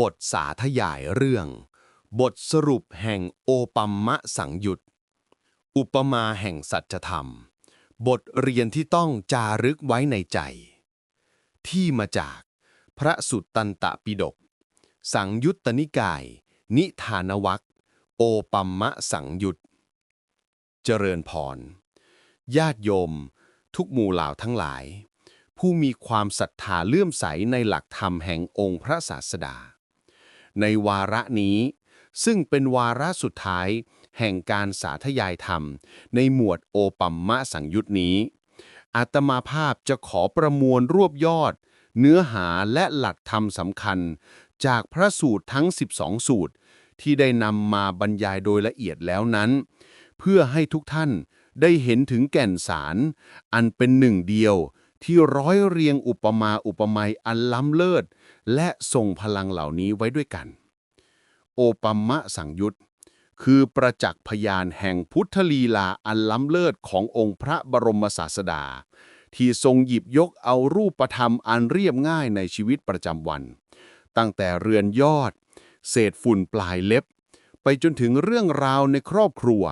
บทสาธยายเรื่อง บทสรุปแห่งโอปัมมะสังยุตอุปมาแห่งสัจธรรม บทเรียนที่ต้องจารึกไว้ในใจ ที่มาจากพระสุตตันตปิฎกสังยุตตนิกาย นิทานวัคโอปัมมะสังยุตเจริญพร ญาติโยม ทุกหมู่เหล่าทั้งหลาย ผู้มีความศรัทธาเลื่อมใสในหลักธรรมแห่งองค์พระศาสดา ในวาระนี้ ซึ่งเป็นวาระสุดท้าย แห่งการสาธยายธรรม ในหมวดโอปัมมะสังยุตนี้อาตมาภาพจะขอประมวลรวบยอด เนื้อหาและหลักธรรมสำคัญ จากพระสูตรทั้ง 12 สูตร ที่ได้นำมาบรรยายโดยละเอียดแล้วนั้น เพื่อให้ทุกท่านได้เห็นถึงแก่นสาร อันเป็นหนึ่งเดียว ที่ร้อยเรียงอุปมาอุปไมยอันล้ำเลิศ และส่งพลังเหล่านี้ไว้ด้วยกัน โอปัมมะสังยุตคือประจักษ์พยานแห่งพุทธลีลาอันล้ำเลิศขององค์พระบรมศาสดา ที่ทรงหยิบยกเอารูปธรรมอันเรียบง่ายในชีวิตประจำวัน ตั้งแต่เรือนยอด เศษฝุ่นปลายเล็บ ไปจนถึงเรื่องราวในครอบครัว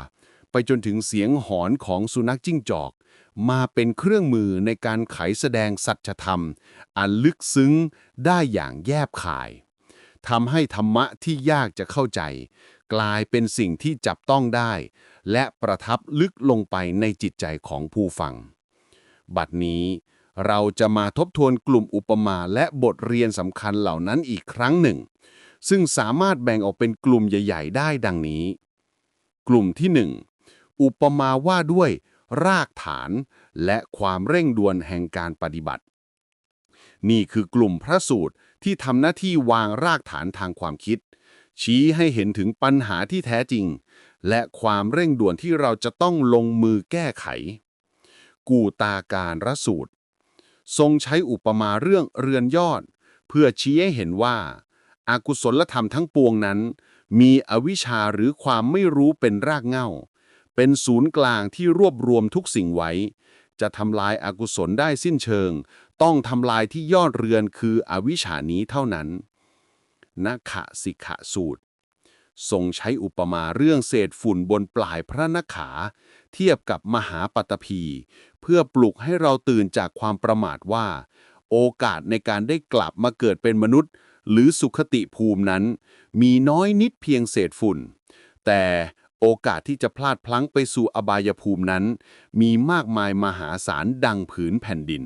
ไปจนถึงเสียงหอนของสุนัขจิ้งจอก มาเป็นเครื่องมือในการไขแสดงสัจธรรม อันลึกซึ้งได้อย่างแยบคายทำให้ธรรมะที่ยากจะเข้าใจ กลายเป็นสิ่งที่จับต้องได้ และประทับลึกลงไปในจิตใจของผู้ฟัง บัดนี้เราจะมาทบทวนกลุ่มอุปมาและบทเรียนสำคัญเหล่านั้นอีกครั้งหนึ่ง ซึ่งสามารถแบ่งออกเป็นกลุ่มใหญ่ ๆ ได้ดังนี้ กลุ่มที่ 1 อุปมาว่าด้วย รากฐาน และความเร่งด่วนแห่งการปฏิบัติ นี่คือกลุ่มพระสูตรที่ทำหน้าที่วางรากฐานทางความคิด ชี้ให้เห็นถึงปัญหาที่แท้จริง และความเร่งด่วนที่เราจะต้องลงมือแก้ไข กูตาการรสูตร ทรงใช้อุปมาเรื่องเรือนยอด เพื่อชี้ให้เห็นว่าอากุศลธรรมทั้งปวงนั้น มีอวิชชาหรือความไม่รู้เป็นรากเหง้า เป็นศูนย์กลางที่รวบรวมทุกสิ่งไว้ จะทำลายอากุศลได้สิ้นเชิง ต้องทำลายที่ยอดเรือนคืออวิชานี้เท่านั้นนักขะสิกขะสูตร ทรงใช้อุปมาเรื่องเศษฝุ่นบนปลายพระนักขา เทียบกับมหาปัตตภีเพื่อปลุกให้เราตื่นจากความประมาทว่า โอกาสในการได้กลับมาเกิดเป็นมนุษย์ หรือสุขติภูมินั้น มีน้อยนิดเพียงเศษฝุ่น แต่ โอกาสที่จะพลาดพลั้งไปสู่อบายภูมินั้น มีมากมายมหาศาลดังผืนแผ่นดิน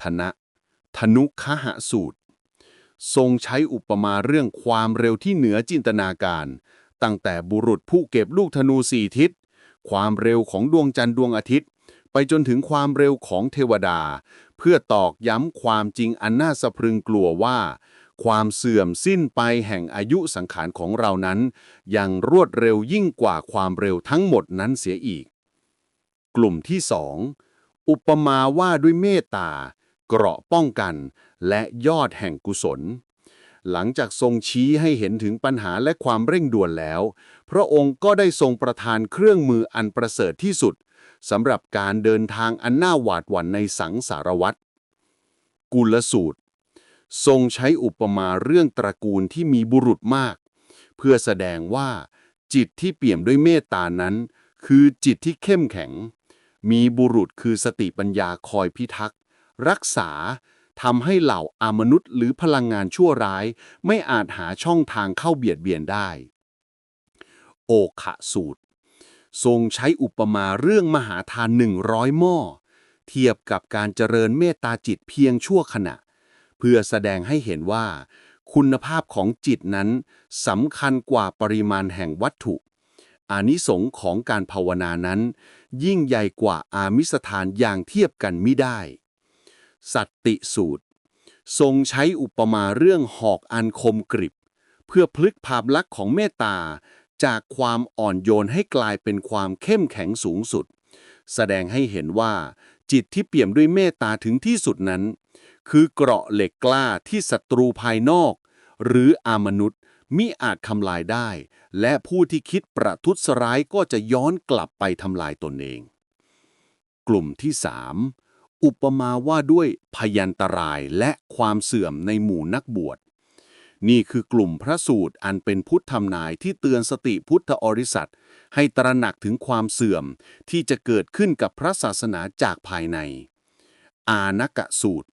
ธนะ ธนุคหะสูตร ทรงใช้อุปมาเรื่องความเร็วที่เหนือจินตนาการ ตั้งแต่บุรุษผู้เก็บลูกธนูสี่ทิศ ความเร็วของดวงจันทร์ดวงอาทิตย์ ไปจนถึงความเร็วของเทวดา เพื่อตอกย้ำความจริงอันน่าสะพรึงกลัวว่า ความเสื่อมสิ้นไปแห่งอายุสังขารของเรานั้น ยังรวดเร็วยิ่งกว่าความเร็วทั้งหมดนั้นเสียอีก กลุ่มที่สองอุปมาว่าด้วยเมตตา เกราะป้องกันและยอดแห่งกุศล หลังจากทรงชี้ให้เห็นถึงปัญหาและความเร่งด่วนแล้ว พระองค์ก็ได้ทรงประทานเครื่องมืออันประเสริฐที่สุดสำหรับการเดินทางอันน่าหวาดหวั่นในสังสารวัฏกุลสูตร ทรงใช้อุปมาเรื่องตระกูลที่มีบุรุษมาก เพื่อแสดงว่า จิตที่เปี่ยมด้วยเมตตานั้น คือจิตที่เข้มแข็ง มีบุรุษคือสติปัญญาคอยพิทักษ์ รักษาทำให้เหล่าอามนุษย์หรือพลังงานชั่วร้าย ไม่อาจหาช่องทางเข้าเบียดเบียนได้ โอคะสูตร ทรงใช้อุปมาเรื่องมหาทานหนึ่งร้อยหม้อ เทียบกับการเจริญเมตตาจิตเพียงชั่วขณะ เพื่อแสดงให้เห็นว่า คุณภาพของจิตนั้นสำคัญกว่าปริมาณแห่งวัตถุ อานิสงค์ของการภาวนานั้น ยิ่งใหญ่กว่าอามิสทานอย่างเทียบกันไม่ได้ สัตติสูตร ทรงใช้อุปมาเรื่องหอกอันคมกริบ เพื่อพลึกภาพลักษณ์ของเมตตาจากความอ่อนโยนให้กลายเป็นความเข้มแข็งสูงสุด แสดงให้เห็นว่า จิตที่เปี่ยมด้วยเมตตาถึงที่สุดนั้น คือเกราะเหล็กกล้าที่ศัตรูภายนอก หรืออามนุษย์มิอาจทำลายได้ และผู้ที่คิดประทุษร้ายก็จะย้อนกลับไปทำลายตนเอง กลุ่มที่3อุปมาว่าด้วยพยันตรายและความเสื่อมในหมู่นักบวช นี่คือกลุ่มพระสูตรอันเป็นพุทธธรรมนายที่เตือนสติพุทธอริสัตให้ตระหนักถึงความเสื่อมที่จะเกิดขึ้นกับพระศาสนาจากภายใน อานกะสูตร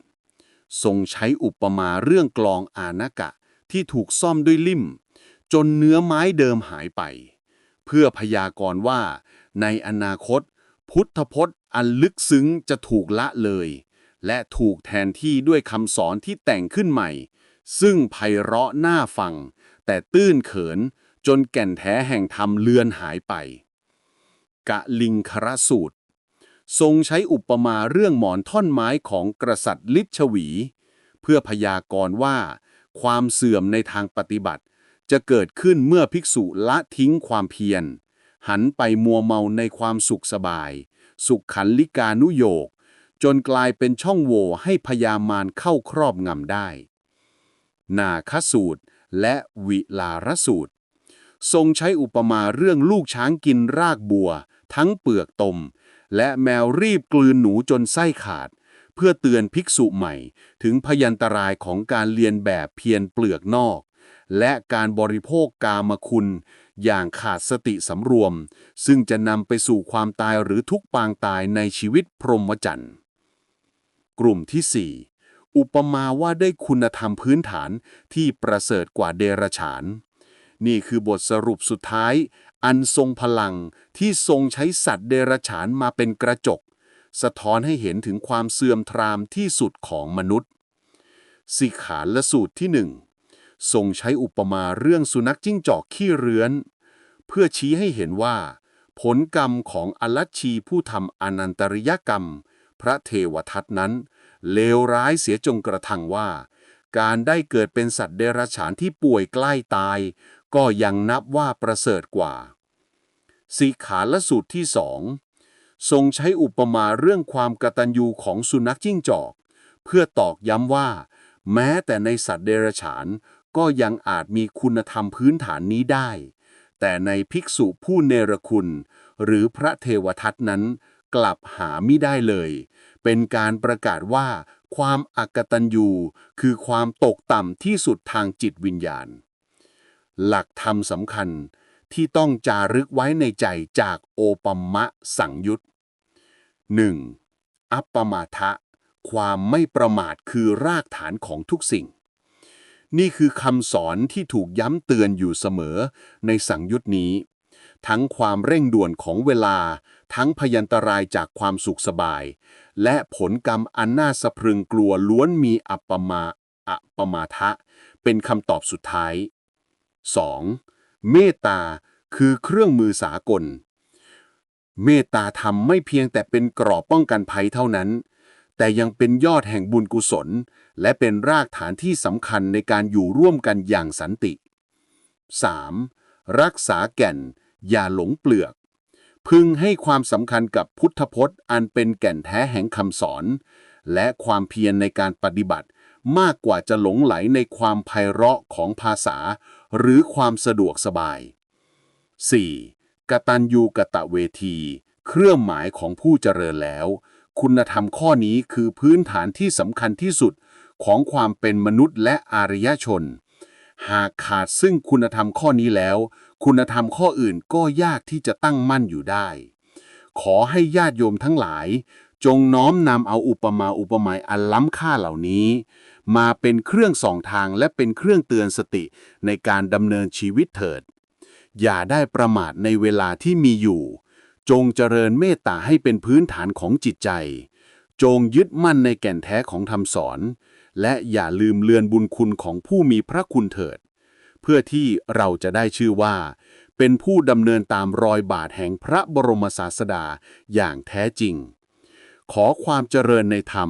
ทรงใช้อุปมาเรื่องกลองอานกะ ที่ถูกซ่อมด้วยลิ่ม จนเนื้อไม้เดิมหายไป เพื่อพยากรณ์ว่า ในอนาคต พุทธพจน์อันลึกซึ้งจะถูกละเลย และถูกแทนที่ด้วยคำสอนที่แต่งขึ้นใหม่ ซึ่งไพเราะน่าฟัง แต่ตื้นเขินจนแก่นแท้แห่งธรรมเลือนหายไป กะลิงครสูตร ทรงใช้อุปมาเรื่องหมอนท่อนไม้ของกษัตริย์ลิชวี เพื่อพยากรณ์ว่า ความเสื่อมในทางปฏิบัติ จะเกิดขึ้นเมื่อภิกษุละทิ้งความเพียร หันไปมัวเมาในความสุขสบาย สุขขันลิกานุโยก จนกลายเป็นช่องโหว่ให้พยามารเข้าครอบงำได้ นาคสูตรและวิลารสูตร ทรงใช้อุปมาเรื่องลูกช้างกินรากบัว ทั้งเปลือกตม และแมวรีบกลืนหนูจนไส้ขาด เพื่อเตือนภิกษุใหม่ ถึงพยันตรายของการเรียนแบบเพียรเปลือกนอก และการบริโภคกามคุณ อย่างขาดสติสำรวม ซึ่งจะนำไปสู่ความตายหรือทุกปางตายในชีวิตพรหมจรรย์กลุ่มที่ 4 อุปมาว่าได้คุณธรรมพื้นฐานที่ประเสริฐกว่าเดรฉาน นี่คือบทสรุปสุดท้าย อันทรงพลังที่ทรงใช้สัตว์เดรัจฉานมาเป็นกระจก สะท้อนให้เห็นถึงความเสื่อมทรามที่สุดของมนุษย์สิขาละสูตรที่หนึ่งทรงใช้อุปมาเรื่องสุนัขจิ้งจอกขี้เรื้อน เพื่อชี้ให้เห็นว่า ผลกรรมของอลัชชีผู้ทำอนันตริยกรรม พระเทวทัตนั้น เลวร้ายเสียจงกระทั่งว่า การได้เกิดเป็นสัตว์เดรัจฉานที่ป่วยใกล้ตาย ก็ยังนับว่าประเสริฐกว่า สีขาละสูตรที่สองทรงใช้อุปมาเรื่องความกตัญญูของสุนัขจิ้งจอก เพื่อตอกย้ำว่า แม้แต่ในสัตว์เดรัจฉานก็ยังอาจมีคุณธรรมพื้นฐานนี้ได้ แต่ในภิกษุผู้เนรคุณ หรือพระเทวทัตนั้น กลับหาไม่ได้เลย เป็นการประกาศว่าความอักตัญญูคือความตกต่ำที่สุดทางจิตวิญญาณ หลักธรรมสำคัญ ที่ต้องจารึกไว้ในใจจากโอปัมมะสังยุต 1. อัปปมาทะ ความไม่ประมาทคือรากฐานของทุกสิ่ง นี่คือคำสอนที่ถูกย้ำเตือนอยู่เสมอในสังยุตนี้ ทั้งความเร่งด่วนของเวลา ทั้งพยันตรายจากความสุขสบาย และผลกรรมอันน่าสะพรึงกลัวล้วนมีอัปปมาอัปปมาทะ เป็นคำตอบสุดท้าย 2. เมตตาคือเครื่องมือสากล เมตตาธรรมไม่เพียงแต่เป็นกรอบป้องกันภัยเท่านั้น แต่ยังเป็นยอดแห่งบุญกุศล และเป็นรากฐานที่สำคัญในการอยู่ร่วมกันอย่างสันติ 3. รักษาแก่น อย่าหลงเปลือก พึงให้ความสำคัญกับพุทธพจน์อันเป็นแก่นแท้แห่งคำสอน และความเพียรในการปฏิบัติมากกว่าจะหลงไหลในความไพเราะของภาษา หรือความสะดวกสบาย 4. กตัญญูกะตะเวที เครื่องหมายของผู้เจริญแล้ว คุณธรรมข้อนี้คือพื้นฐานที่สำคัญที่สุดของความเป็นมนุษย์และอารยชน หากขาดซึ่งคุณธรรมข้อนี้แล้ว คุณธรรมข้ออื่นก็ยากที่จะตั้งมั่นอยู่ได้ ขอให้ญาติโยมทั้งหลาย จงน้อมนำเอาอุปมาอุปไมยอันล้ำค่าเหล่านี้ มาเป็นเครื่องส่องทางและเป็นเครื่องเตือนสติในการดำเนินชีวิตเถิด อย่าได้ประมาทในเวลาที่มีอยู่ จงเจริญเมตตาให้เป็นพื้นฐานของจิตใจ จงยึดมั่นในแก่นแท้ของธรรมสอน และอย่าลืมเลือนบุญคุณของผู้มีพระคุณเถิด เพื่อที่เราจะได้ชื่อว่า เป็นผู้ดำเนินตามรอยบาทแห่งพระบรมศาสดาอย่างแท้จริง ขอความเจริญในธรรม